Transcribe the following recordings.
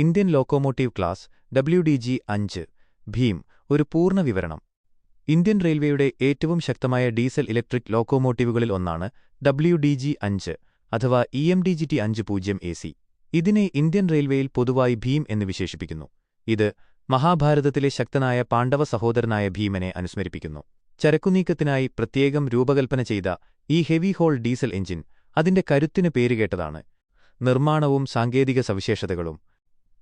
Indian locomotive class W D G അഞ്ച് ഭീം ഒരു പൂർണ വിവരണം. ഇന്ത്യൻ റെയിൽവേയുടെ ഏറ്റവും ശക്തമായ ഡീസൽ ഇലക്ട്രിക് ലോക്കോമോട്ടീവുകളിൽ ഒന്നാണ് ഡബ്ല്യു ഡി ജി അഞ്ച് അഥവാ E M D G T അഞ്ച് പൂജ്യം എ സി ഇതിനെ ഇന്ത്യൻ റെയിൽവേയിൽ പൊതുവായി ഭീം എന്ന് വിശേഷിപ്പിക്കുന്നു. ഇത് മഹാഭാരതത്തിലെ ശക്തനായ പാണ്ഡവ സഹോദരനായ ഭീമനെ അനുസ്മരിപ്പിക്കുന്നു. ചരക്കുനീക്കത്തിനായി പ്രത്യേകം രൂപകൽപ്പന ചെയ്ത ഈ ഹെവി ഹോൾ ഡീസൽ എഞ്ചിൻ അതിന്റെ കരുത്തിന് പേരുകേട്ടതാണ് നിർമ്മാണവും സാങ്കേതിക സവിശേഷതകളും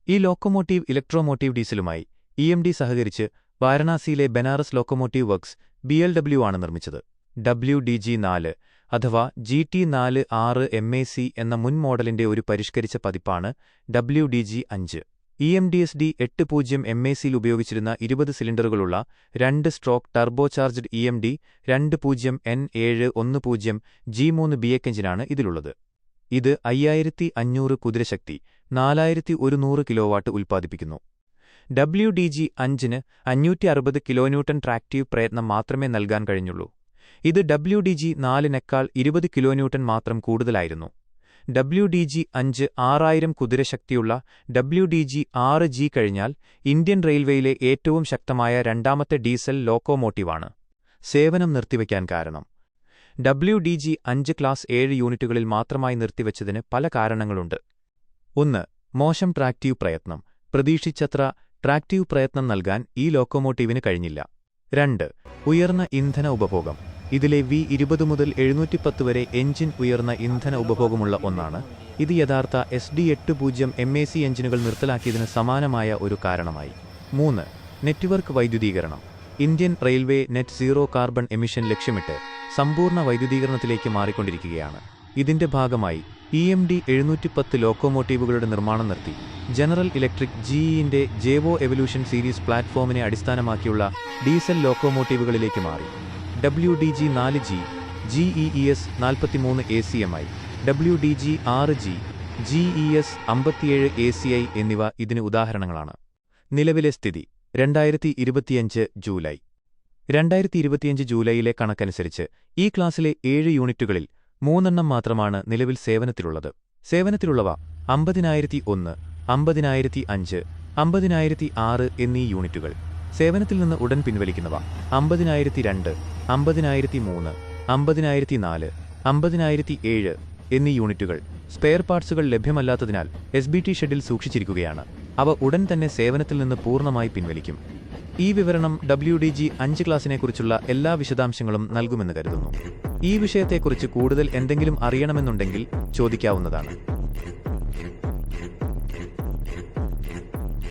ഈ ലോക്കോമോട്ടീവ് ഇലക്ട്രോമോട്ടീവ് ഡീസലുമായി ഇ എം ഡി സഹകരിച്ച് വാരണാസിയിലെ Banaras locomotive works B L W ആണ് നിർമ്മിച്ചത്. ഡബ്ല്യു ഡി ജി നാല് അഥവാ ജി ടി നാല് ആറ് എം എ സി എന്ന മുൻ മോഡലിന്റെ ഒരു പരിഷ്കരിച്ച പതിപ്പാണ് ഡബ്ല്യു ഡി ജി അഞ്ച്. E M D S D എട്ട് പൂജ്യം എം എ സിയിൽ ഉപയോഗിച്ചിരുന്ന ഇരുപത് സിലിണ്ടറുകളുള്ള രണ്ട് stroke turbocharged E M D രണ്ട് പൂജ്യം എൻ ഏഴ് ഒന്ന് പൂജ്യം ജി മൂന്ന് ബിഎക്ക് എഞ്ചിനാണ് ഇതിലുള്ളത്. ഇത് അയ്യായിരത്തി അഞ്ഞൂറ് കുതിരശക്തി നാലായിരത്തി ഒരുന്നൂറ് കിലോവാട്ട് ഉൽപ്പാദിപ്പിക്കുന്നു. ഡബ്ല്യു ഡി ജി അഞ്ചിന് അഞ്ഞൂറ്റി അറുപത് കിലോന്യൂട്ടൺ ട്രാക്റ്റീവ് പ്രയത്നം മാത്രമേ നൽകാൻ കഴിഞ്ഞുള്ളൂ. ഇത് ഡബ്ല്യു ഡി ജി നാലിനേക്കാൾ ഇരുപത് കിലോന്യൂട്ടൺ മാത്രം കൂടുതലായിരുന്നു. ഡബ്ല്യു ഡി ജി അഞ്ച് ആറായിരം കുതിരശക്തിയുള്ള ഡബ്ല്യു ഡി ജി ആറ് ജി കഴിഞ്ഞാൽ ഇന്ത്യൻ റെയിൽവേയിലെ ഏറ്റവും ശക്തമായ രണ്ടാമത്തെ ഡീസൽ ലോക്കോമോട്ടീവാണ്. സേവനം നിർത്തിവയ്ക്കാൻ കാരണം. ഡബ്ല്യു ഡി ജി അഞ്ച് ക്ലാസ് ഏഴ് യൂണിറ്റുകളിൽ മാത്രമായി നിർത്തിവച്ചതിന് പല കാരണങ്ങളുണ്ട്. ഒന്ന് മോശം ട്രാക്റ്റീവ് പ്രയത്നം. പ്രതീക്ഷിച്ചത്ര ട്രാക്റ്റീവ് പ്രയത്നം നൽകാൻ ഈ ലോക്കോമോട്ടീവിന് കഴിഞ്ഞില്ല. രണ്ട് ഉയർന്ന ഇന്ധന ഉപഭോഗം. ഇതിലെ വി ഇരുപത് മുതൽ എഴുന്നൂറ്റിപ്പത്ത് വരെ എഞ്ചിൻ ഉയർന്ന ഇന്ധന ഉപഭോഗമുള്ള ഒന്നാണ്. ഇത് യഥാർത്ഥ എസ് ഡി എട്ട് പൂജ്യം എം എ സി എഞ്ചിനുകൾ നിർത്തലാക്കിയതിന് സമാനമായ ഒരു കാരണമായി. മൂന്ന് network വൈദ്യുതീകരണം. Indian railway net zero carbon emission ലക്ഷ്യമിട്ട് സമ്പൂർണ വൈദ്യുതീകരണത്തിലേക്ക് മാറിക്കൊണ്ടിരിക്കുകയാണ്. ഇതിന്റെ ഭാഗമായി ഇ എം ഡി എഴുന്നൂറ്റി പത്ത് ലോക്കോമോട്ടീവുകളുടെ നിർമ്മാണം നിർത്തി. ജനറൽ ഇലക്ട്രിക് ജിഇന്റെ ജേവോ എവല്യൂഷൻ സീരീസ് പ്ലാറ്റ്ഫോമിനെ അടിസ്ഥാനമാക്കിയുള്ള ഡീസൽ ലോക്കോമോട്ടീവുകളിലേക്ക് മാറി. ഡബ്ല്യു ഡി ജി നാല് ജി ജിഇഇ എസ് നാൽപ്പത്തിമൂന്ന് A C M I W D G ആറ് ജി ജിഇ എസ് അമ്പത്തിയേഴ് എ സി ഐ എന്നിവ ഇതിന് ഉദാഹരണങ്ങളാണ്. നിലവിലെ സ്ഥിതി രണ്ടായിരത്തി ഇരുപത്തിയഞ്ച് ജൂലൈ. രണ്ടായിരത്തി ഇരുപത്തിയഞ്ച് ജൂലൈയിലെ കണക്കനുസരിച്ച് ഈ ക്ലാസ്സിലെ ഏഴ് യൂണിറ്റുകളിൽ മൂന്നെണ്ണം മാത്രമാണ് നിലവിൽ സേവനത്തിലുള്ളത്. സേവനത്തിലുള്ളവ അമ്പതിനായിരത്തി ഒന്ന് അമ്പതിനായിരത്തി അഞ്ച് അമ്പതിനായിരത്തി ആറ് എന്നീ യൂണിറ്റുകൾ. സേവനത്തിൽ നിന്ന് ഉടൻ പിൻവലിക്കുന്നവ അമ്പതിനായിരത്തി രണ്ട് അമ്പതിനായിരത്തി മൂന്ന് അമ്പതിനായിരത്തി നാല് അമ്പതിനായിരത്തി ഏഴ് എന്നീ യൂണിറ്റുകൾ സ്പെയർ പാർട്സുകൾ ലഭ്യമല്ലാത്തതിനാൽ എസ് ബി ടി ഷെഡിൽ സൂക്ഷിച്ചിരിക്കുകയാണ്. അവ ഉടൻ തന്നെ സേവനത്തിൽ നിന്ന് പൂർണമായി പിൻവലിക്കും. ഈ വിവരണം ഡബ്ല്യു ഡി ജി അഞ്ച് ക്ലാസ്സിനെക്കുറിച്ചുള്ള എല്ലാ വിശദാംശങ്ങളും നൽകുമെന്ന് കരുതുന്നു. ഈ വിഷയത്തെക്കുറിച്ച് കൂടുതൽ എന്തെങ്കിലും അറിയണമെന്നുണ്ടെങ്കിൽ ചോദിക്കാവുന്നതാണ്.